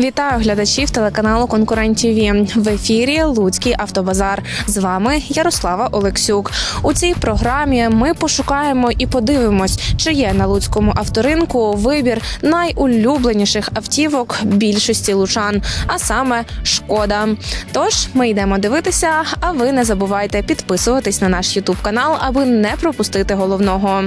Вітаю глядачів телеканалу Конкурент ТВ. В ефірі Луцький автобазар. З вами Ярослава Олексюк. У цій програмі ми пошукаємо і подивимось, чи є на луцькому авторинку вибір найулюбленіших автівок більшості лучан, а саме шкода. Тож ми йдемо дивитися. А ви не забувайте підписуватись на наш Ютуб канал, аби не пропустити головного.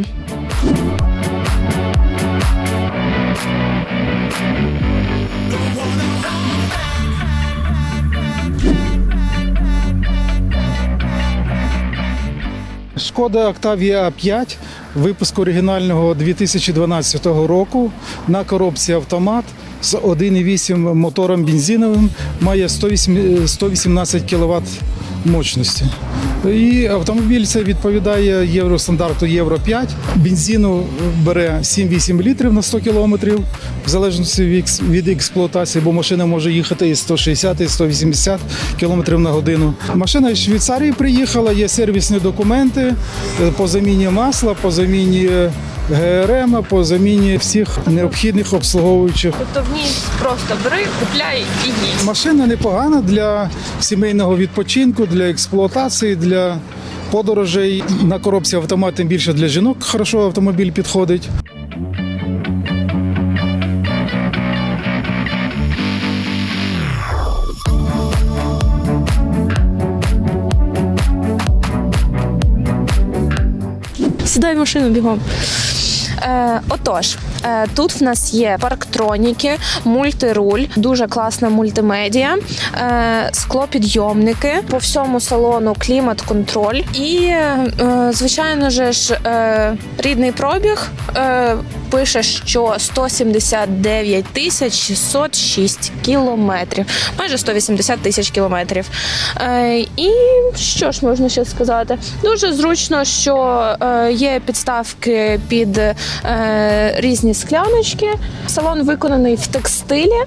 Шкода Octavia A5 випуску оригінального 2012 року на коробці автомат з 1,8 мотором бензиновим має 118 кВт мощності. І автомобіль це відповідає євростандарту Євро 5. Бензину бере 7-8 літрів на 100 кілометрів, в залежності від експлуатації, бо машина може їхати і 160, і 180 кілометрів на годину. Машина з Швейцарії приїхала, є сервісні документи е, по заміні масла, по заміні ГРМ, по заміні всіх необхідних обслуговуючих Тобто в ній просто бери, купляй і їсть. Машина непогана для сімейного відпочинку, для експлуатації, для подорожей. На коробці автомат тим більше для жінок хорошо автомобіль підходить. Машину бігом. Е, отож, е, тут в нас є парктроніки, мультируль, дуже класна мультимедіа, е, склопідйомники, по всьому салону клімат-контроль і, е, звичайно же ж, е, рідний пробіг. Е, Пише, що 179 тисяч 606 кілометрів, майже 180 тисяч кілометрів. Е, і що ж можна ще сказати? Дуже зручно, що е, є підставки під е, різні скляночки. Салон виконаний в текстилі.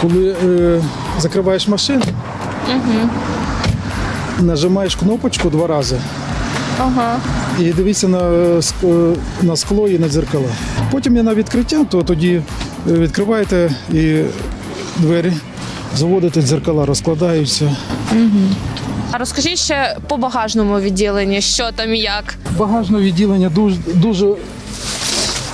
Коли е, закриваєш машину, нажимаєш кнопочку два рази Ага. і дивіться на, ск- е, на скло і на дзеркала. Потім є на відкриття, то тоді е, відкриваєте і двері, заводите дзеркала, розкладаються. А розкажіть ще по багажному відділенні, що там і як. Багажне відділення дуже, дуже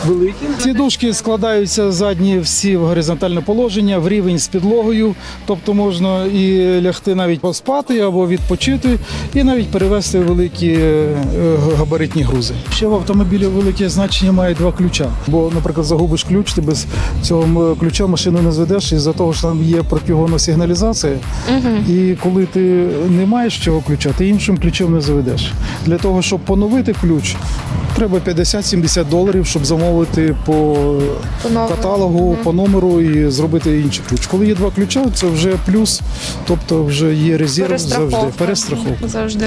велике. Ці дужки складаються задні всі в горизонтальне положення, в рівень з підлогою. Тобто можна і лягти навіть поспати або відпочити, і навіть перевезти великі е, габаритні грузи. Ще в автомобілі велике значення має два ключа. Бо, наприклад, загубиш ключ, ти без цього ключа машину не зведеш із-за того, що там є протигонна сигналізація. І коли ти не маєш цього ключа, ти іншим ключем не заведеш. Для того, щоб поновити ключ, треба 50-70 доларів, щоб замовити по По каталогу, по номеру і зробити інший ключ. Коли є два ключа, це вже плюс, тобто вже є резерв завжди. Перестраховка. Завжди.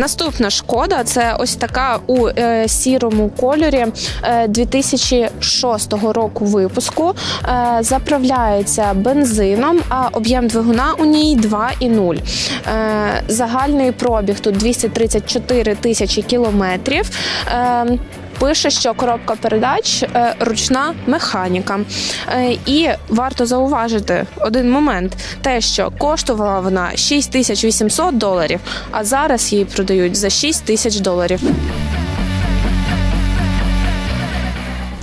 Наступна шкода це ось така у е, сірому кольорі е, 2006 року випуску. Е, заправляється бензином, а об'єм двигуна у ній 2,0. Е, загальний пробіг тут 234 тисячі кілометрів. Е, Пише, що коробка передач е, ручна механіка. Е, і варто зауважити один момент: те, що коштувала вона 6800 доларів, а зараз її продають за 6 тисяч доларів.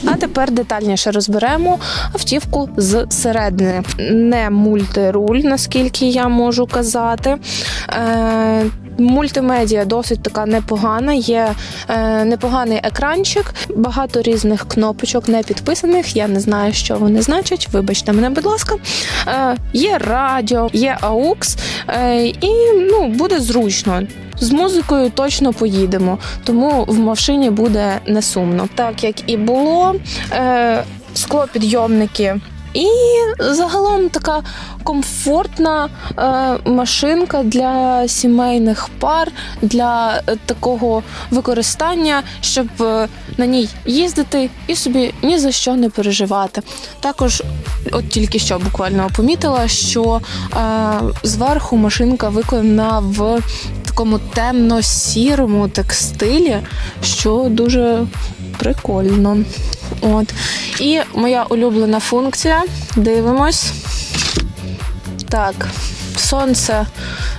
А тепер детальніше розберемо автівку з середини. Не мультируль, наскільки я можу казати. Мультимедіа досить така непогана. Є е, непоганий екранчик, багато різних кнопочок не підписаних. Я не знаю, що вони значать. Вибачте мене, будь ласка. Е, є радіо, є AUX, е, і ну, буде зручно. З музикою точно поїдемо, тому в машині буде не сумно. Так як і було, е, склопідйомники І загалом така комфортна е, машинка для сімейних пар, для е, такого використання, щоб е, на ній їздити і собі ні за що не переживати. Також, от тільки що буквально помітила, що е, зверху машинка виконана в такому темно-сірому текстилі, що дуже прикольно. От. І моя улюблена функція. Дивимось. Так, сонце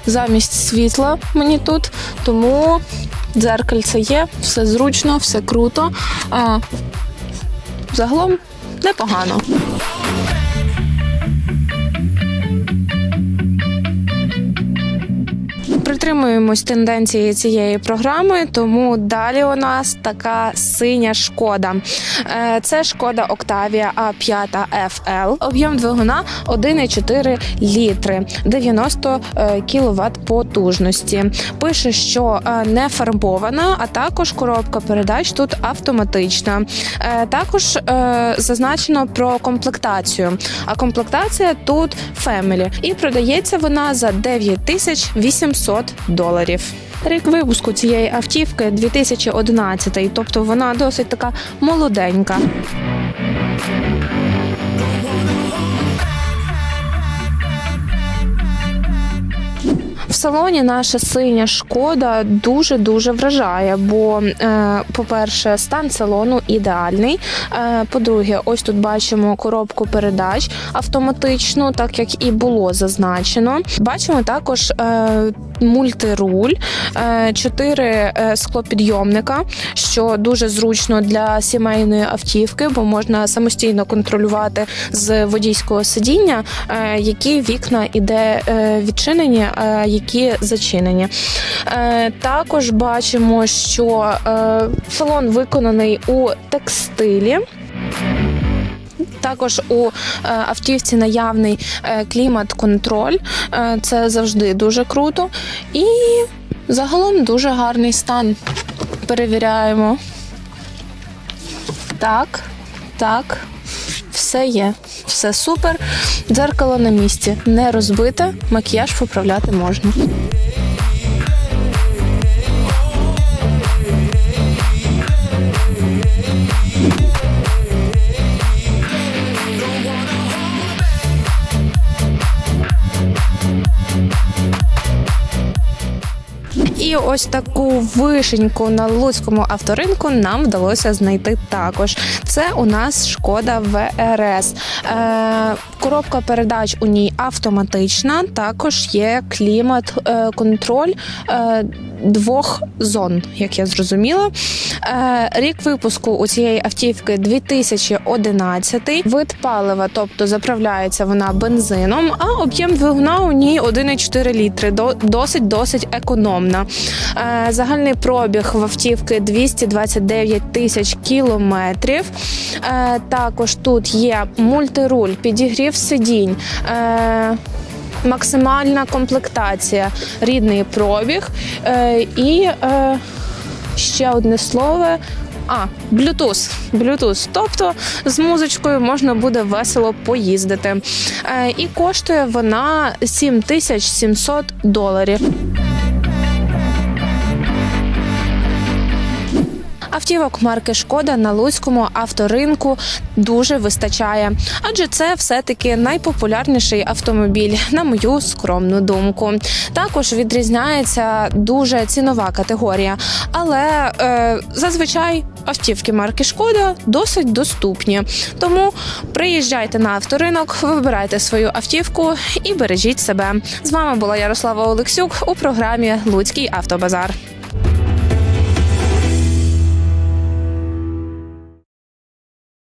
замість світла мені тут, тому дзеркальце є, все зручно, все круто. А, загалом непогано. Притримуємось тенденції цієї програми, тому далі у нас така синя шкода. Е, Це шкода Octavia A5 FL. Об'єм двигуна 1,4 літри, 90 кВт потужності. Пише, що е, не фарбована, а також коробка передач тут автоматична. Е, Також е, зазначено про комплектацію. А комплектація тут Family. і продається вона за 9800 доларів. Рік випуску цієї автівки 2011, тобто вона досить така молоденька. В салоні наша синя шкода дуже дуже вражає. Бо, е, по-перше, стан салону ідеальний. Е, по-друге, ось тут бачимо коробку передач автоматичну, так як і було зазначено. Бачимо також е, мультируль, е, чотири е, склопідйомника, що дуже зручно для сімейної автівки, бо можна самостійно контролювати з водійського сидіння, е, які вікна іде відчинені, а які зачинені. Також бачимо, що салон виконаний у текстилі. Також у е, автівці наявний е, клімат-контроль. Е, Це завжди дуже круто. І загалом дуже гарний стан. Перевіряємо. Так, так. Все є, все супер. Дзеркало на місці, не розбите, макіяж поправляти можна. Ось таку вишеньку на луцькому авторинку нам вдалося знайти також. Це у нас шкода ВРС. Е, коробка передач у ній автоматична. Також є клімат-контроль. Е, Двох зон, як я зрозуміла. Е, рік випуску у цієї автівки 2011. Вид палива, тобто заправляється вона бензином, а об'єм двигуна у ній 1,4 літри. до- Досить досить економна. Е, загальний пробіг в автівки 229 тисяч кілометрів. Е, також тут є мультируль, підігрів сидінь. Е, Максимальна комплектація, рідний пробіг і ще одне слово. А, Bluetooth. Bluetooth. Тобто з музичкою можна буде весело поїздити. І коштує вона 7700 доларів. Автівок марки Шкода на Луцькому авторинку дуже вистачає, адже це все-таки найпопулярніший автомобіль, на мою скромну думку. Також відрізняється дуже цінова категорія, але е, зазвичай автівки марки Шкода досить доступні. Тому приїжджайте на авторинок, вибирайте свою автівку і бережіть себе. З вами була Ярослава Олексюк у програмі Луцький автобазар.